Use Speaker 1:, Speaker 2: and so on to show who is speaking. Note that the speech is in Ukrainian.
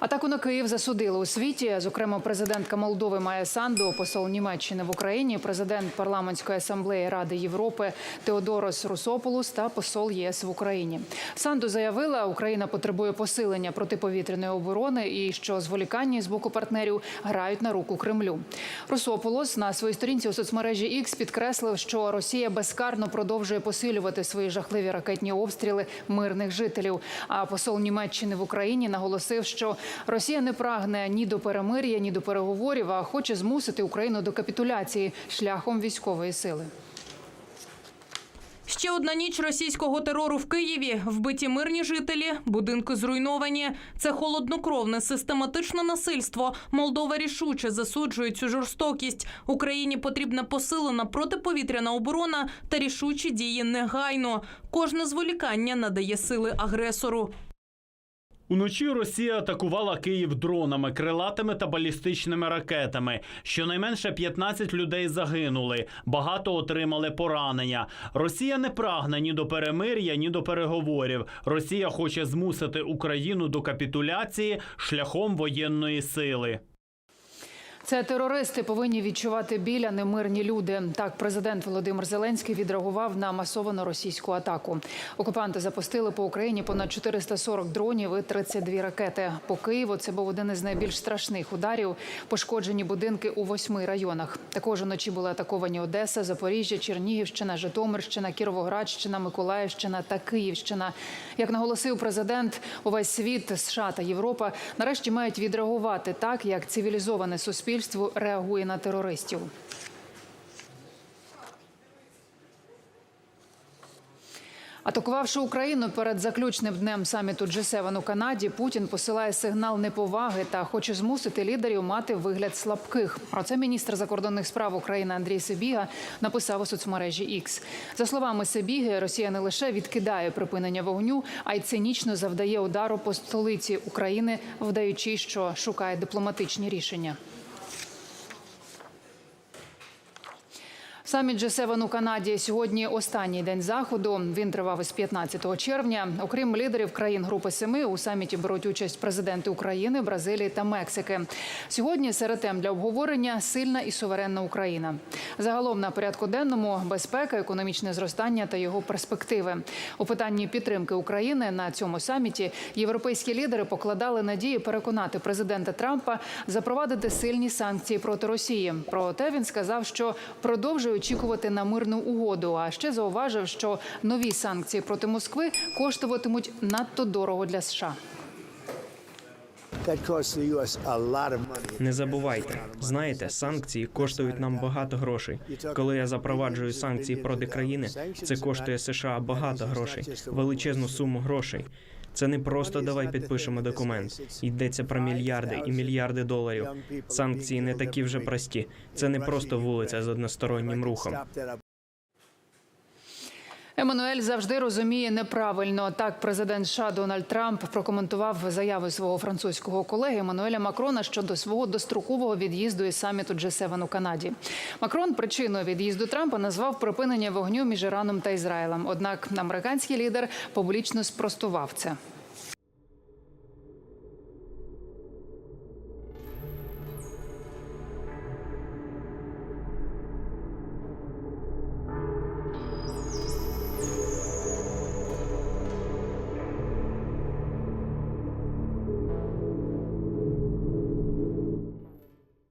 Speaker 1: Атаку на Київ засудили у світі. Зокрема, президентка Молдови Майя Санду, посол Німеччини в Україні, президент парламентської асамблеї Ради Європи Теодорос Русополус та посол ЄС в Україні. Санду заявила, Україна потребує посилення протиповітряної оборони і що зволікання з боку партнерів грають на руку Кремлю. Русополос на своїй сторінці у соцмережі X підкреслив, що Росія безкарно продовжує посилювати свої жахливі ракетні обстріли мирних жителів. А посол Німеччини в Україні наголосив, що Росія не прагне ні до перемир'я, ні до переговорів, а хоче змусити Україну до капітуляції шляхом військової сили.
Speaker 2: Ще одна ніч російського терору в Києві. Вбиті мирні жителі, будинки зруйновані. Це холоднокровне систематичне насильство. Молдова рішуче засуджує цю жорстокість. Україні потрібна посилена протиповітряна оборона та рішучі дії негайно. Кожне зволікання надає сили агресору.
Speaker 3: Уночі Росія атакувала Київ дронами, крилатими та балістичними ракетами. Щонайменше 15 людей загинули, багато отримали поранення. Росія не прагне ні до перемир'я, ні до переговорів. Росія хоче змусити Україну до капітуляції шляхом воєнної сили.
Speaker 1: Це терористи повинні відчувати біль, а не мирні люди. Так, президент Володимир Зеленський відреагував на масовану російську атаку. Окупанти запустили по Україні понад 440 дронів і 32 ракети. По Києву це був один із найбільш страшних ударів. Пошкоджені будинки у восьми районах. Також уночі були атаковані Одеса, Запоріжжя, Чернігівщина, Житомирщина, Кіровоградщина, Миколаївщина та Київщина. Як наголосив президент, увесь світ, США та Європа нарешті мають відреагувати так, як цивілізоване суспільство реагує на терористів. Атакувавши Україну перед заключним днем саміту G7 у Канаді, Путін посилає сигнал неповаги та хоче змусити лідерів мати вигляд слабких. Про це міністр закордонних справ України Андрій Сибіга написав у соцмережі X. За словами Сибіги, Росія не лише відкидає припинення вогню, а й цинічно завдає удару по столиці України, вдаючи, що шукає дипломатичні рішення. Саміт G7 у Канаді сьогодні останній день заходу. Він тривав із 15 червня. Окрім лідерів країн Групи Семи, у саміті беруть участь президенти України, Бразилії та Мексики. Сьогодні серед тем для обговорення сильна і суверенна Україна. Загалом на порядку денному безпека, економічне зростання та його перспективи. У питанні підтримки України на цьому саміті європейські лідери покладали надії переконати президента Трампа запровадити сильні санкції проти Росії. Проте він сказав, що продовжує очікувати на мирну угоду. А ще зауважив, що нові санкції проти Москви коштуватимуть надто дорого для США.
Speaker 4: Не забувайте, знаєте, санкції коштують нам багато грошей. Коли я запроваджую санкції проти країни, це коштує США багато грошей, величезну суму грошей. Це не просто давай підпишемо документ. Йдеться про мільярди і мільярди доларів. Санкції не такі вже прості. Це не просто вулиця з одностороннім рухом.
Speaker 1: Еммануель завжди розуміє неправильно. Так, президент США Дональд Трамп прокоментував заяви свого французького колеги Еммануеля Макрона щодо свого дострокового від'їзду із саміту G7 у Канаді. Макрон причиною від'їзду Трампа назвав припинення вогню між Іраном та Ізраїлем. Однак американський лідер публічно спростував це.